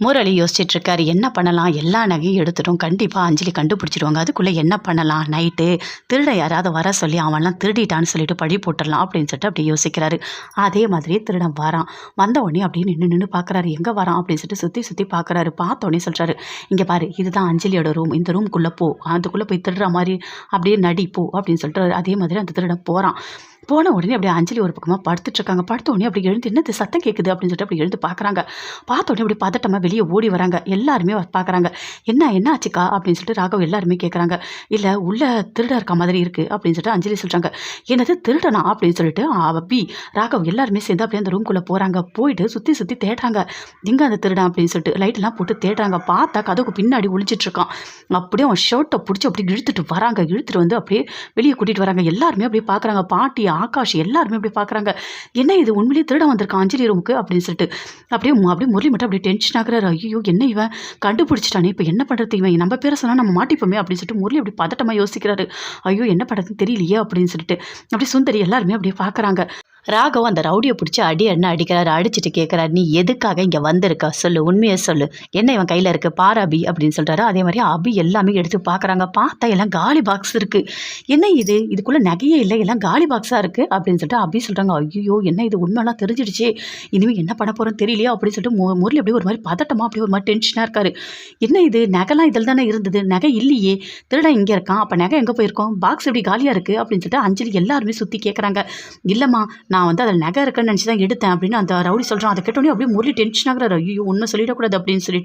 முரளி யோசிச்சிட்ருக்காரு என்ன பண்ணலாம்? எல்லா நகையும் எடுத்துட்டோம். கண்டிப்பாக அஞ்சலி கண்டுபிடிச்சிடுவாங்க. அதுக்குள்ளே என்ன பண்ணலாம்? நைட்டு திருட யாராவது வர சொல்லி அவன்லாம் திருடிட்டான்னு சொல்லிட்டு பழி போட்டுடலாம் அப்படின்னு சொல்லிட்டு அப்படி யோசிக்கிறாரு. அதே மாதிரி திருடன் வரான். வந்த உடனே அப்படியே நின்று நின்று பார்க்குறாரு. எங்கே வரான்? அப்படின்னு சொல்லிட்டு சுற்றி சுற்றி பார்க்குறாரு. பார்த்த உடனே சொல்கிறாரு இங்கே பாரு இதுதான் அஞ்சலியோட ரூம். இந்த ரூம்குள்ளே போ. அதுக்குள்ளே போய் திருடுற மாதிரி அப்படியே நடி போ அப்படின்னு சொல்லிட்டு அதே மாதிரி அந்த திருடன் போகிறான் போன உடனே அப்படியே அஞ்சலி ஒரு பக்கமாக படுத்துட்டு இருக்காங்க படுத்த உடனே அப்படி எழுந்து என்னது சத்தம் கேட்குது? அப்படின்னு சொல்லிட்டு அப்படி எழுந்து பார்க்குறாங்க. பார்த்த உடனே அப்படி பதட்டமாக வெளியே ஓடி வராங்க. எல்லாருமே பார்க்குறாங்க என்ன என்ன ஆச்சுக்கா? அப்படின்னு சொல்லிட்டு ராகவ் எல்லாருமே கேட்குறாங்க இல்லை உள்ள திருட இருக்க மாதிரி இருக்குது அப்படின்னு சொல்லிட்டு அஞ்சலி சொல்கிறாங்க என்னது திருடனா? அப்படின்னு சொல்லிட்டு அப்பி ராகவ் எல்லாருமே சேர்ந்து அப்படியே அந்த ரூம்குள்ளே போகிறாங்க போயிட்டு சுற்றி சுற்றி தேடுறாங்க. எங்கே அந்த திருடன்? அப்படின்னு சொல்லிட்டு லைட்லாம் போட்டு தேடுறாங்க. பார்த்தா கதவுக்கு பின்னாடி ஒழிஞ்சிட்டுருக்கான் அப்படியே அவன் ஷர்ட்டை பிடிச்சி அப்படியே இழுத்துட்டு வராங்க. இழுத்துட்டு வந்து அப்படியே வெளியே கூட்டிகிட்டு வராங்க. எல்லாருமே அப்படியே பார்க்குறாங்க பாட்டி ஆகாஷ் எல்லாருமே அப்படியே பார்க்குறாங்க என்ன இது? உண்மையிலேயே திருட வந்திருக்கான் அஞ்சலி ரூமுக்கு அப்படின்னு சொல்லிட்டு அப்படியே அப்படியே முரளி மட்டும் அப்படியே டென்ஷன் ஆகுறாரு ஐயோ என்ன இவன் கண்டுபிடிச்சிட்டானே. இப்போ என்ன பண்ணுறது இவன்? நம்ம பேரை சொன்னால் நம்ம மாட்டிப்போமே அப்படின்னு சொல்லிட்டு முரளி அப்படி பதட்டமாக யோசிக்கிறாரு. ஐயோ என்ன பண்ணுறதுன்னு தெரியலையே அப்படின்னு சொல்லிட்டு. அப்படியே சுந்தரி எல்லாருமே அப்படியே பார்க்குறாங்க ராகவ் அந்த ரவுடியை பிடிச்சி அடி என்ன அடிக்கிறாரு அடிச்சுட்டு கேட்குறாரு நீ எதுக்காக இங்கே வந்திருக்க? சொல்லு உண்மையை சொல்லு. என்ன இவன் கையில் இருக்கு? பாரு அபி அப்படின்னு சொல்கிறாரு அதே மாதிரி அபி எல்லாமே எடுத்து பார்க்குறாங்க பார்த்தா எல்லாம் காலி பாக்ஸ் இருக்குது என்ன இது? இதுக்குள்ளே நகையே இல்லை. எல்லாம் காலி பாக்ஸாக இருக்குது அப்படின்னு சொல்லிட்டு அபி சொல்கிறாங்க ஐயோ என்ன இது? உண்மைலாம் தெரிஞ்சிடுச்சு. இனிமேல் என்ன பண்ண போகிறோம் தெரியலையா? அப்படின்னு சொல்லிட்டு மு முரளி அப்படியே ஒரு மாதிரி பதட்டமாக அப்படியே ஒரு மாதிரி டென்ஷனாக இருக்காரு. என்ன இது? நகைலாம் இதில் தானே இருந்தது? நகை இல்லையே. திருடன் இங்கே இருக்கான். அப்போ நகை எங்கே போயிருக்கோம்? பாக்ஸ் எப்படி காலியாக இருக்குது அப்படின்னு சொல்லிட்டு அஞ்சலி எல்லாருமே சுற்றி கேட்குறாங்க இல்லைம்மா நான் வந்து அதில் நகை இருக்குன்னு நினச்சி தான் எடுத்தேன் அப்படின்னு அந்த ரவுடி சொல்கிறான் அதை கேட்டோன்னே அப்படியே முரளி டென்ஷன் ஆகுறாரு. ஐயோ ஒன்றும் சொல்லிடக்கூடாது அப்படின்னு சொல்லிட்டு.